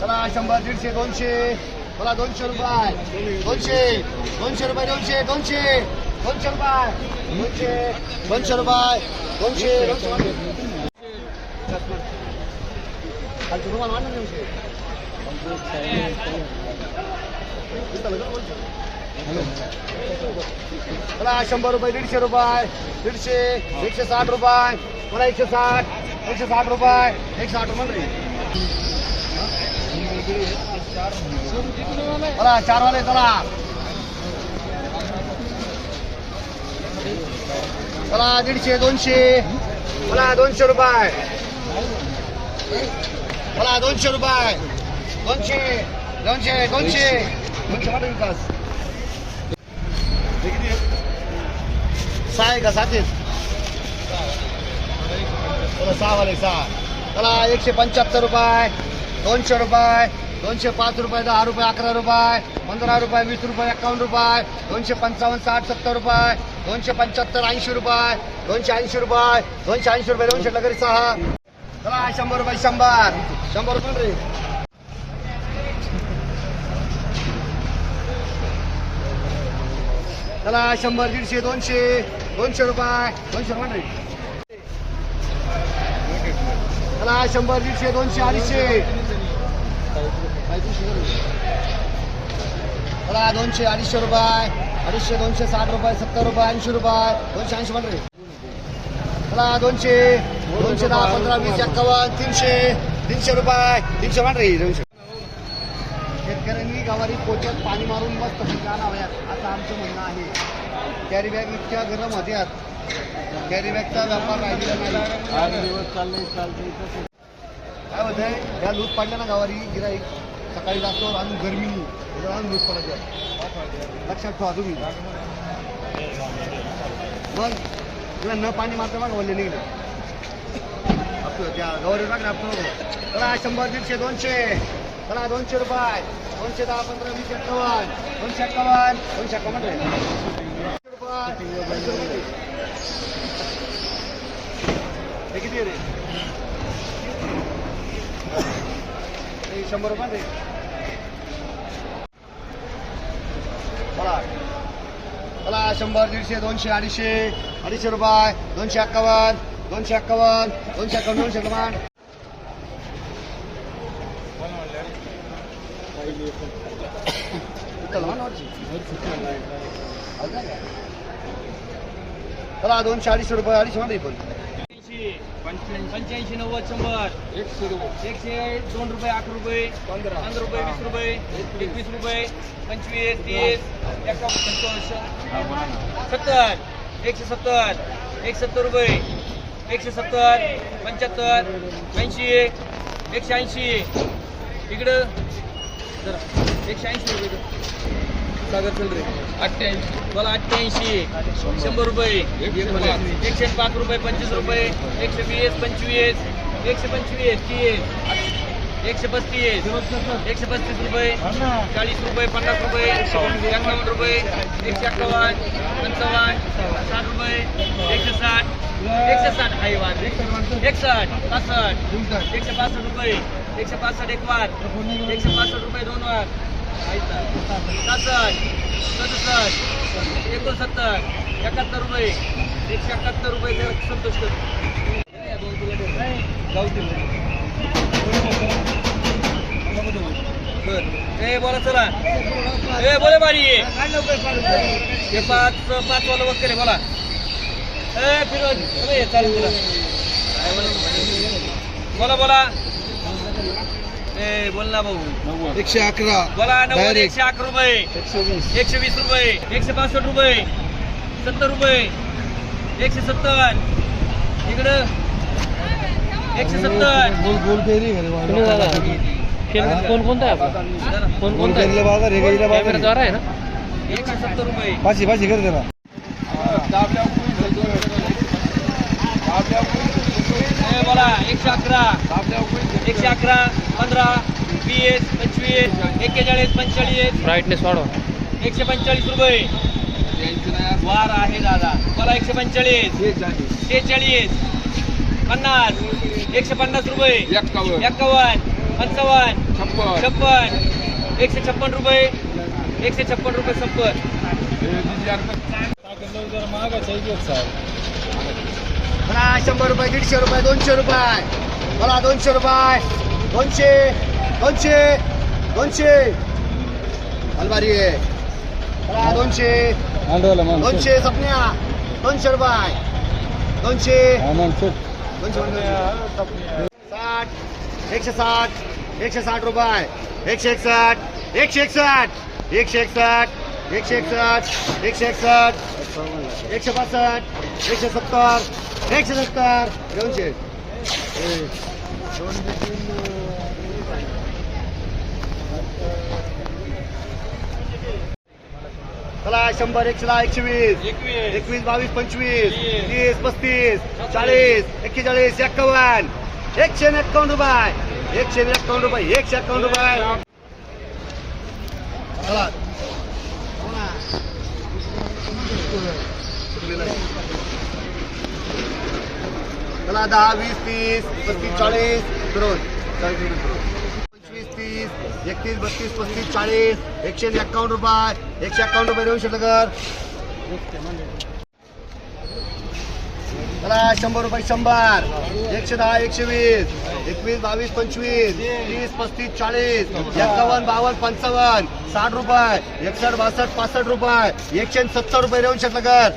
चला शंभर दीडशे दोनशे. बोला दोनशे रुपये. दोनशे. दोनशे रुपये दोनशे दोनशे. दोनशे रुपये. दोनशे. दोनशे रुपये. दोनशे दोनशे. दोनशे चला शंभर रुपये दीडशे रुपये. दीडशे एकशे साठ रुपये. मला एकशे साठ. एकशे साठ रुपये. एकशे साठ रुपये चला चार वाले चला. चला दीडशे दोनशे. मला दोनशे रुपये. मला दोनशे रुपये. दोनशे दोनशे दोनशे. दोनशे विकास? सहा आहे का सात आहेत सहा वाले सहा. चला एकशे पंच्याहत्तर रुपये दोनशे रुपये दोनशे पाच रुपये दहा रुपये अकरा रुपये पंधरा रुपये वीस रुपये एकावन्न रुपये दोनशे पंचावन्न साठ सत्तर रुपये दोनशे पंच्याहत्तर ऐंशी रुपये दोनशे ऐंशी रुपये दोनशे ऐंशी रुपये दोनशे लगेच सहा. चला शंभर रुपये शंभर. शंभर रुपये रे चला शंभर दीडशे दोनशे दोनशे रुपये दोनशे रुपये चला शंभर दीडशे दोनशे अडीचशे. चला दोनशे अडीचशे रुपये अडीचशे दोनशे साठ रुपये सत्तर रुपये ऐंशी रुपये दोनशे ऐंशी रे चला दोनशे दोनशे दहा पंधरा वीस एक्कावन्न तीनशे तीनशे रुपये तीनशे रे दोनशे. शेतकऱ्यांनी गावारी पोत्यात पाणी मारून मस्त पिकाला हव्यात असं आमचं म्हणणं आहे. कॅरी बॅग इतक्या गरम होत्यात. कॅरी बॅगचा व्यापार राहिलेला नाही. काय होत आहे या लूट पाडल्या ना गावारी गिराईक सकाळी जातो अजून गरमी अजून लूट पडायचं लक्षात ठेवा तुम्ही. मग तुला न पाणी मारता मग बोलले आपलं त्या गौरी आपण चला शंभर दीडशे दोनशे. चला दोनशे रुपये. दोनशे दहा पंधरा वीस एक्कावन्न. दोनशे एक्कावन्न. दोनशे एक्कावन्न. रुपये, किती आहे रे? शंभर रुपये रे शंभर दीडशे दोनशे अडीचशे अडीचशे रुपये दोनशे अक्कावन्न दोनशे अक्कावन्न दोनशे अक्कावन्न दोनशे अक्कावन्न चला ना चला दोनशे अडीचशे रुपये अडीचशे मध्ये पण. पंच्याऐंशी नव्वद शंभर. एकशे दोन रुपये आठ रुपये पंधरा. पंधरा रुपये वीस रुपये एकवीस रुपये पंचवीस तीस सत्तर एकशे सत्तर एकशे सत्तर रुपये एकशे सत्तर पंच्याहत्तर ऐंशी एकशे ऐंशी. इकडं. जरा एकशे ऐंशी रुपये. सागर चल रे अठ्ठ्याऐंशी. मला अठ्ठ्याऐंशी. शंभर. रुपये. एकशे पाच. रुपये पंचवीस रुपये. एकशे वीस पंचवीस. एकशे पंचवीस तीस. एकशे पस्तीस. एकशे पस्तीस रुपये. चाळीस रुपये पन्नास रुपये. एकावन्न रुपये. एकशे एक्कावन्न पंचावन्न साठ रुपये. एकशे साठ. एकशे साठ आहे वाद. एकसष्ट पासष्ट. एकशे पासष्ट रुपये. एकशे पासष्ट एक वाद. एकशे पासष्ट रुपये दोन वाद. सहासष्ट सदुसष्ट एकोणसत्तर एकाहत्तर रुपये एकशे एकाहत्तर रुपये ते संतोष कर ए बोला चला. ए बोले बारी ते पाच पाच वाला वक्त बोला. ए फिरोज ये चालू. बोला बोला. ए बोल ना भाऊ. एकशे अकरा. बोला नव्वद. एकशे अकरा रुपये. एकशे वीस. रुपये. एकशे पासष्ट रुपये. सत्तर रुपये. एकशे सत्तर. इकडं. एकशे सत्तर. गोल गोल फेरी फोन कोणता आहे फोन कोणता बाजार आहे ना? एकशे सत्तर रुपये. पाचशे पाचशे कर त्याला. बोला एकशे अकरा एकशे अकरा पंधरा वीस पंचवीस एक्केचाळीस पंचेचाळीस. ब्राईटनेस वाढवा. एकशे पंचेचाळीस रुपये. वार आहे दादा. बोला एकशे पंचेचाळीस. शेहेचाळीस. पन्नास. एकशे पन्नास रुपये. एक्कावन्न पंचावन्न. छप्पन. छप्पन. एकशे छप्पन रुपये. एकशे छप्पन रुपये संपत. मला शंभर रुपये दीडशे रुपये दोनशे रुपये. मला दोनशे रुपये. दोनशे दोनशे दोनशे. आहे. दोनशे. दोनशे सपन्या. दोनशे रुपये. दोनशे. दोनशे. साठ एकशे साठ एकशे साठ रुपये. एकशे एकसष्ट एकशे एकसष्ट एकशे एकसष्ट. एकशे एकसष्ट एकशे एकसष्ट एकशे पासष्ट एकशे सत्तर एकशे सत्तर. दोनशे. चला शंभर एकशे दहा एकशे वीस. एकवीस. बावीस पंचवीस. तीस. तीस पस्तीस. चाळीस. एक्केचाळीस एक्कावन्न. एकशे एक्कावन्न रुपये. एकशे एक्कावन्न रुपये एकशे एक्कावन्न रुपये. चला. दहा वीस तीस पस्तीस चाळीस रोज पंचवीस तीस एकतीस बत्तीस पस्तीस चाळीस एकशे एक्कावन्न रुपये एकशे एक्कावन्न रुपये देऊ शकत चला शंभर रुपये शंभर. एकशे दहा एकशे वीस. एकवीस बावीस पंचवीस. तीस पस्तीस चाळीस. एक्कावन्न बावन्न पंचावन्न. साठ रुपये. एकसष्ट बासष्ट पासष्ट रुपये. एकशे सत्तर रुपये देऊ शकलं कर